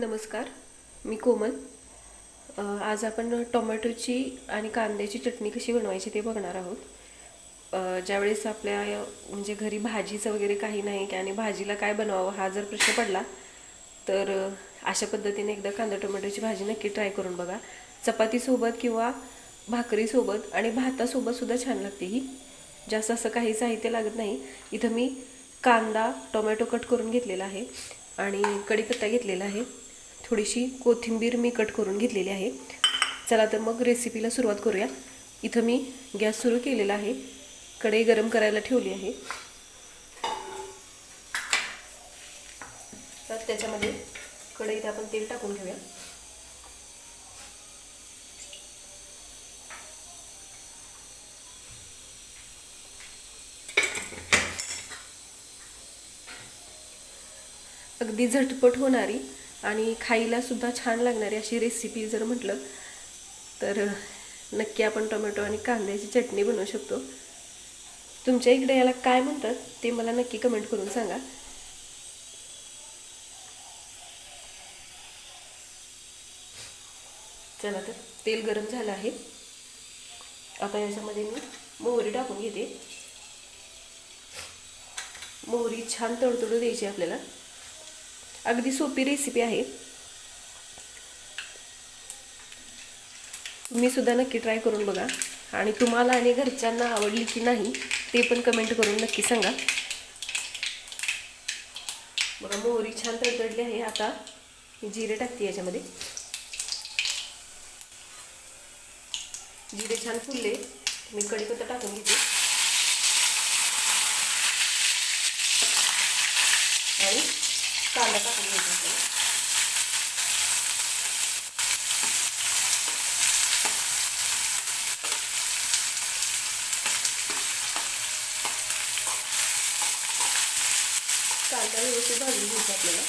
नमस्कार मी कोमल. आज आपण टोमॅटोची आणि कांद्याची चटणी कशी बनवायची ते बघणार आहोत. ज्यावेळेस आपल्या म्हणजे घरी भाजीचं वगैरे काही नाही की आणि भाजीला काय बनवावं हा जर प्रश्न पडला तर अशा पद्धतीने एकदा कांदा टोमॅटोची भाजी नक्की ट्राय करून बघा. चपातीसोबत किंवा भाकरीसोबत आणि भातासोबतसुद्धा छान लागते ही. जास्त असं काही साहित्य लागत नाही. इथं मी कांदा टोमॅटो कट करून घेतलेला आहे आणि कढीपत्ता घेतलेला आहे. थोडीशी कोथिंबीर मी कट करून घेतलेली आहे. चला तर मग रेसिपीला सुरुवात करूया. इथं मी गॅस सुरू केलेला आहे. कढई गरम करायला ठेवली आहे. तर त्याच्यामध्ये कढईत आपण तेल टाकून घेऊया. अगदी झटपट होणारी आणि खायलासुद्धा छान लागणारी अशी रेसिपी जर म्हटलं तर नक्की आपण टोमॅटो आणि कांद्याची चटणी बनवू शकतो. तुमच्या इकडे याला काय म्हणतात ते मला नक्की कमेंट करून सांगा. चला तर तेल गरम झालं आहे. आता याच्यामध्ये मी मोहरी टाकून घेते. मोहरी छान तडतडू द्यायची आपल्याला. अगदी सोपी रेसिपी आहे. तुम्ही सुद्धा नक्की ट्राय करून बघा. आणि तुम्हाला आणि घरच्यांना आवडली की नाही ते पण कमेंट करून नक्की सांगा. बघा मोहरी छान तडतडली आहे. आता जिरे टाकते याच्यामध्ये. जिरे छान फुलले. मी कढीपत्ता टाकून घेते आणि कांदा टाकून घ्यायचा आपल्याला कांदा व्यवस्थित भाजून घ्यायचा आपल्याला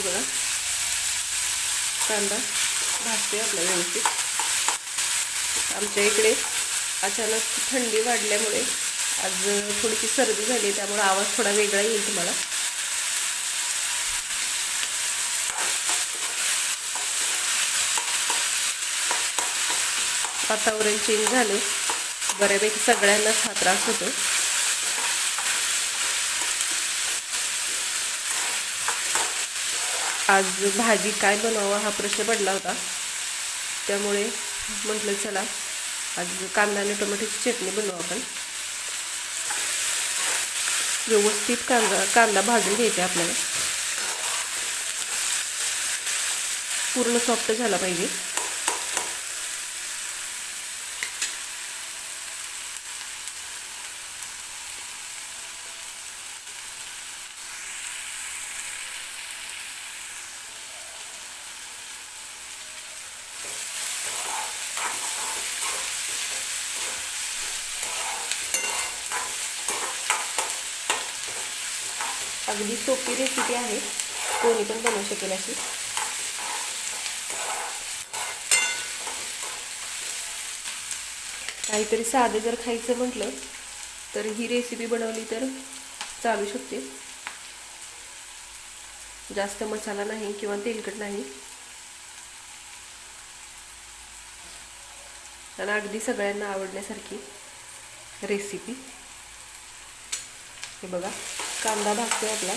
हे बघा कांदा भाजते आपला व्यवस्थित आमच्या इकडे अचानक थंडी वाढल्यामुळे आज थोडीशी सर्दी झाली त्यामुळे आवाज थोडा वेगळा येईल तुम्हाला. वातावरण चेंज झालं. बऱ्यापैकी सगळ्यांनाच हा त्रास होतो. आज भाजी काय बनवावा हा प्रश्न पडला होता. त्यामुळे म्हटलं चला आज कांदा आणि टोमॅटोची चटणी बनवू आपण. व्यवस्थित कांदा कांदा भाजून घ्यायचा आपल्याला. पूर्ण सॉफ्ट झाला पाहिजे. अगदी सोपी रेसिपी आहे. कोणी पण बनवू शकेल अशी. काहीतरी साधं जर खायचं म्हटलं तर ही रेसिपी बनवली तर चालू शकते. जास्त मसाला नाही किंवा तेलकट नाही. आणि अगदी सगळ्यांना आवडण्यासारखी रेसिपी हे बघा. कांदा भाजतोय आपला.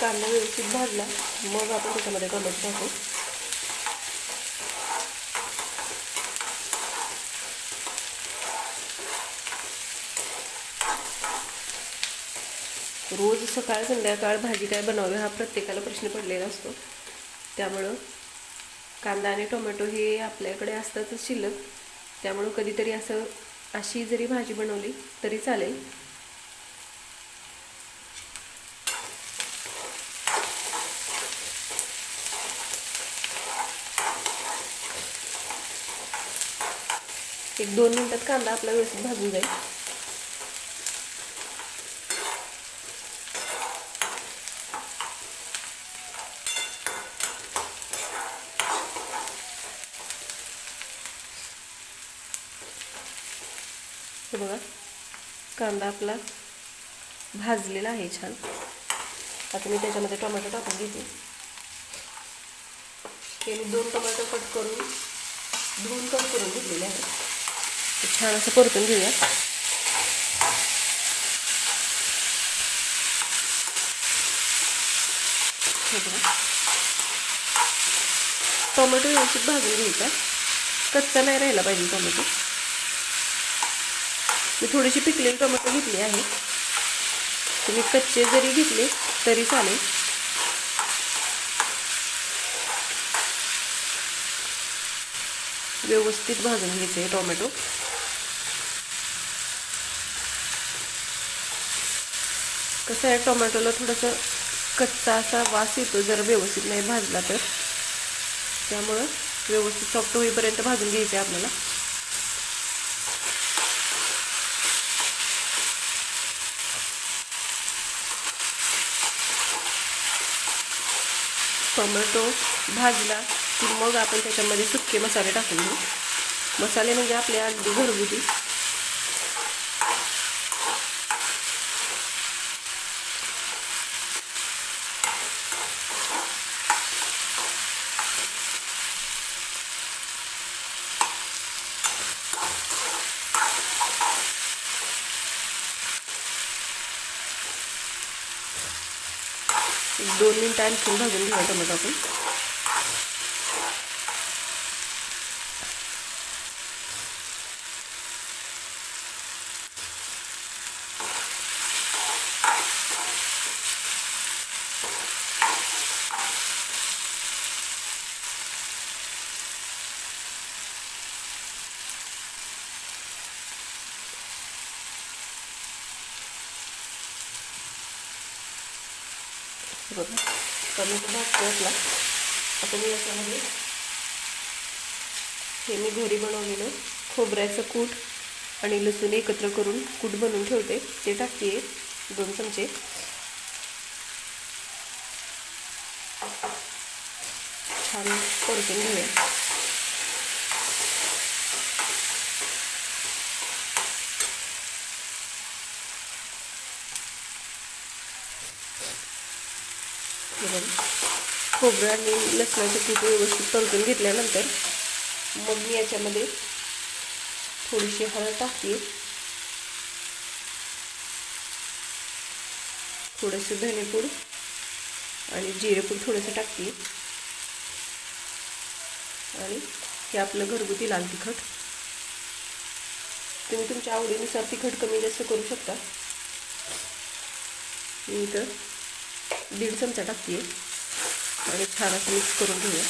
कांदा व्यवस्थित भाजला मग आपण त्याच्यामध्ये टोमॅटो टाकू. रोज सकाळ संध्याकाळ भाजी काय बनवावी हा प्रत्येकाला प्रश्न पडलेला असतो. त्यामुळं कांदा आणि टोमॅटो हे आपल्याकडे असतातच शिल्लक. त्यामुळं कधीतरी असं अशी जरी भाजी बनवली तरी चालेल. एक दोन मिनटात कांदा आपला व्यवस्थित भाजून जाईल. हे बघा कांदा आपला भाजलेला आहे छान. आता मी त्याच्यामध्ये टोमॅटो टाकून घेते. हे मी दोन टोमॅटो कट करून धुवून कट करून घेतलेले आहेत. छान असं परतून घेऊया. हे बघा. टोमॅटो व्यवस्थित भाजून घ्यायचा. कच्चा नाही राहिला पाहिजे टोमॅटो. मी थोडीशी पिकलेली टोमॅटो घेतली आहे. तुम्ही कच्चे जरी घेतले तरी चालेल. व्यवस्थित भाजून घ्यायचे आहे टोमॅटो. कसं आहे टोमॅटोला थोडंसं कच्चा असा वास येतो जर व्यवस्थित नाही भाजला तर. त्यामुळं व्यवस्थित सॉफ्ट होईपर्यंत भाजून आहे आपल्याला. टोमॅटो भाजला की मग आपण त्याच्यामध्ये सुके मसाले टाकून घेऊ. मसाले म्हणजे आपले अगदी घरगुती. एक दोन मिनटं आणखीन भाजून घेऊया टोमॅटो आपण. बघा. टोमॅटो भाजतो आपला आता मी याच्यामध्ये हे मी घरी बनवलेलं खोबऱ्याचं कूट आणि लसूण एकत्र करून कूट बनवून ठेवते. ते टाकते दोन चमचे. छान परतून घेऊया हे बघा. खोबरं आणि लसणाचं पीठ व्यवस्थित परतून घेतल्यानंतर मग मी याच्यामध्ये थोडीशी हळद टाकते. थोडंसं धनेपूड आणि जिरेपूड थोडंसं टाकते. आणि हे आपलं घरगुती लाल तिखट. तुम्ही तुमच्या आवडीनुसार तिखट कमी जास्त करू शकता. मी इथं दीड चमचा टाकते. आणि छान असं मिक्स करून घेऊया.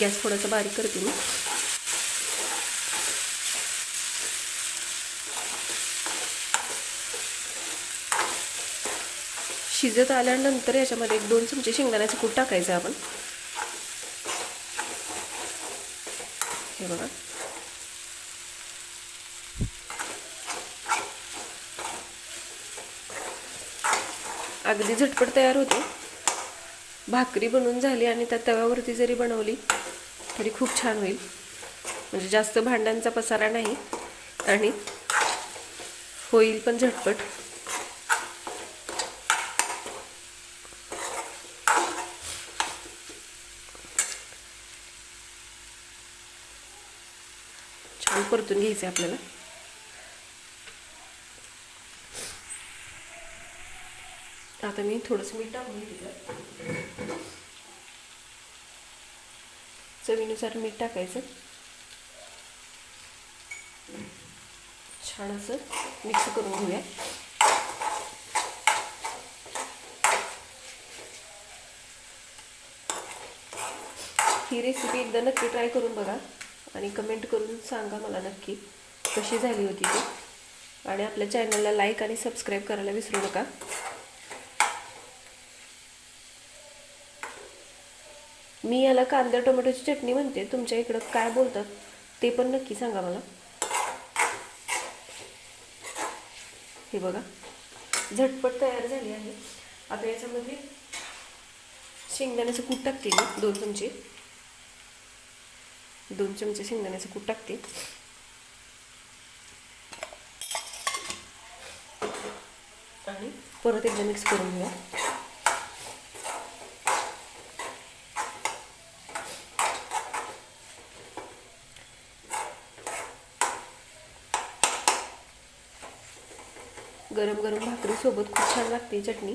गॅस थोडासा बारीक करते मी. शिजत आल्यानंतर याच्यामध्ये एक दोन चमचे शेंगदाण्याचं कूट टाकायचं आपण. हे बघा. अगदी झटपट तयार होते. भाकरी बनवून झाली आणि त्या तव्यावरती जरी बनवली तरी खूप छान होईल. म्हणजे जास्त भांड्यांचा पसारा नाही आणि होईल पण झटपट. छान परतून घ्यायचे आपल्याला. आता मी थोडंसं मीठ टाकून दिलं चवीनुसार मीठ टाकायचं. छान असं मिक्स करून घेऊया. ही रेसिपी एकदा नक्की ट्राय करून बघा आणि कमेंट करून सांगा मला नक्की कशी झाली होती ती. आणि आपल्या चॅनलला लाईक आणि सबस्क्राईब करायला विसरू नका. मी याला कांदा टोमॅटोची चटणी म्हणते. तुमच्या इकडं काय बोलतात ते पण नक्की सांगा मला. हे बघा. झटपट तयार झाली आहे. आता याच्यामध्ये शेंगदाण्याचं कूट टाकते मी. दोन चमचे. दोन चमचे शेंगदाण्याचं कूट टाकते. आणि परत एकदा मिक्स करून घेऊया. गरम गरम भाकरीसोबत खूप छान लागते चटणी.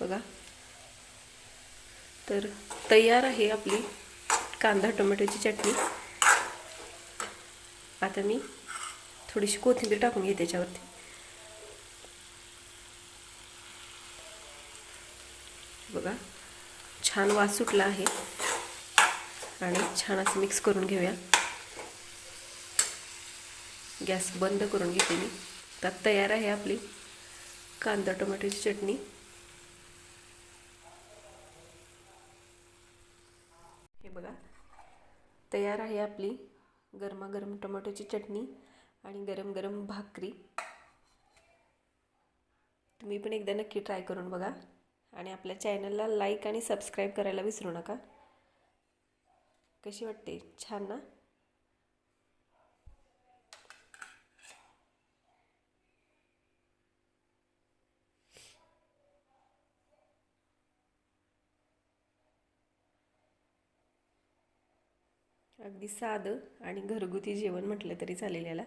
बघा. तर तयार आहे आपली कांदा टोमॅटोची चटणी. आता मी थोडीशी कोथिंबीर टाकून घेते त्याच्यावरती. बघा. छान वास सुटला आहे. आणि छान असं मिक्स करून घेऊया. गॅस बंद करून घेते मी. त्यात तयार आहे आपली कांदा टोमॅटोची चटणी. हे बघा. तयार आहे आपली गरमागरम टोमॅटोची चटणी आणि गरम गरम भाकरी. तुम्ही पण एकदा नक्की ट्राय करून बघा आणि आपल्या चॅनलला लाईक आणि सबस्क्राईब करायला विसरू नका. कशी वाटते? छान ना? अगदी साधं आणि घरगुती जेवण म्हटलं तरी चालेल याला.